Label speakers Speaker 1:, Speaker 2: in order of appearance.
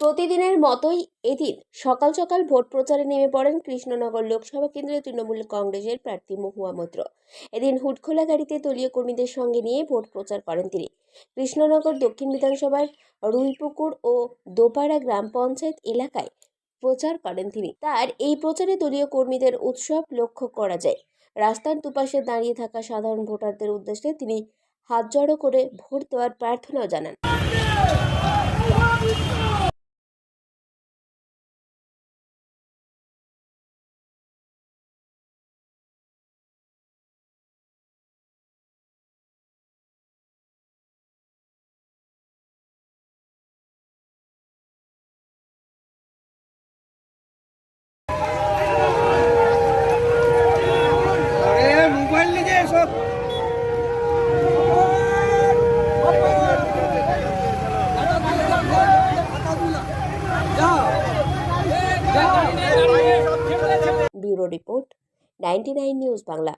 Speaker 1: প্রতিদিনের মতোই এদিন সকাল সকাল ভোট প্রচারে নেমে পড়েন কৃষ্ণনগর লোকসভা কেন্দ্রের তৃণমূল কংগ্রেসের প্রার্থী মহুয়া মৈত্র। এদিন হুটখোলা গাড়িতে দলীয় কর্মীদের সঙ্গে নিয়ে ভোট প্রচার করেন তিনি। কৃষ্ণনগর দক্ষিণ বিধানসভার রুইপুকুর ও দোপাড়া গ্রাম পঞ্চায়েত এলাকায় প্রচার করেন তিনি। তার এই প্রচারে দলীয় কর্মীদের উৎসব লক্ষ্য করা যায়। রাস্তার দুপাশে দাঁড়িয়ে থাকা সাধারণ ভোটারদের উদ্দেশ্যে তিনি হাত জড়ো করে ভোট দেওয়ার প্রার্থনাও জানান।
Speaker 2: এসব
Speaker 1: bureau report ninety news Bangla